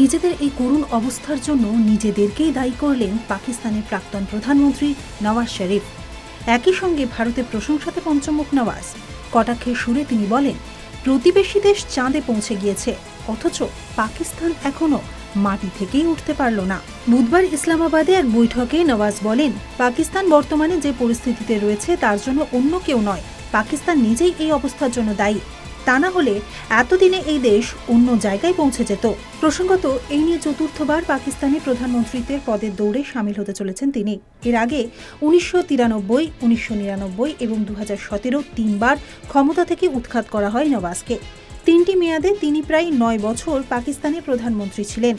নিজেদের এই করুণ অবস্থার জন্য নিজেদেরকেই দায়ী করলেন পাকিস্তানের প্রাক্তন প্রধানমন্ত্রী নওয়াজ শরীফ। একই সঙ্গে ভারতের প্রশংসাতে পঞ্চমুখ নওয়াজ। কটাক্ষের সুরে তিনি বলেন, প্রতিবেশী দেশ চাঁদে পৌঁছে গিয়েছে, অথচ পাকিস্তান এখনও মাটি থেকেই উঠতে পারল না। বুধবার ইসলামাবাদে এক বৈঠকে নওয়াজ বলেন, পাকিস্তান বর্তমানে যে পরিস্থিতিতে রয়েছে তার জন্য অন্য কেউ নয়, পাকিস্তান নিজেই এই অবস্থার জন্য দায়ী। তা না হলে এতদিনে এই দেশ অন্য জায়গায় পৌঁছে যেত। প্রসঙ্গত, এই নিয়ে চতুর্থবার পাকিস্তানি প্রধানমন্ত্রীত্বের পদের দৌড়ে সামিল হতে চলেছেন তিনি। এর আগে উনিশশো তিরানব্বই, উনিশশো নিরানব্বই এবং দু হাজার সতেরো তিনবার ক্ষমতা থেকে উৎখাত করা হয় নওয়াজকে। তিনটি মেয়াদে তিনি প্রায় নয় বছর পাকিস্তানের প্রধানমন্ত্রী ছিলেন।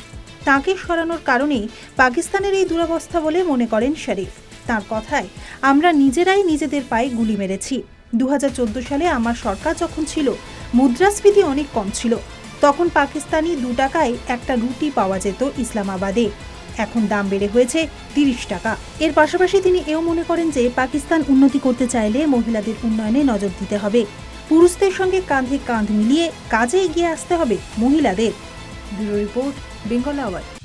তাকে সরানোর কারণেই পাকিস্তানের এই দুরবস্থা বলে মনে করেন শরীফ। তার কথায়, আমরা নিজেরাই নিজেদের পায়ে গুলি মেরেছি। দু হাজার চোদ্দ সালে আমার সরকার যখন ছিল মুদ্রাস্ফীতি অনেক কম ছিল। তখন পাকিস্তানি দু টাকায় একটা রুটি পাওয়া যেত ইসলামাবাদে। এখন দাম বেড়ে হয়েছে তিরিশ টাকা। এর পাশাপাশি তিনি এও মনে করেন যে পাকিস্তান উন্নতি করতে চাইলে মহিলাদের উন্নয়নে নজর দিতে হবে। পুরুষদের সঙ্গে কাঁধে কাঁধ মিলিয়ে কাজে এগিয়ে আসতে হবে মহিলাদের। Bureau report, Bengal hour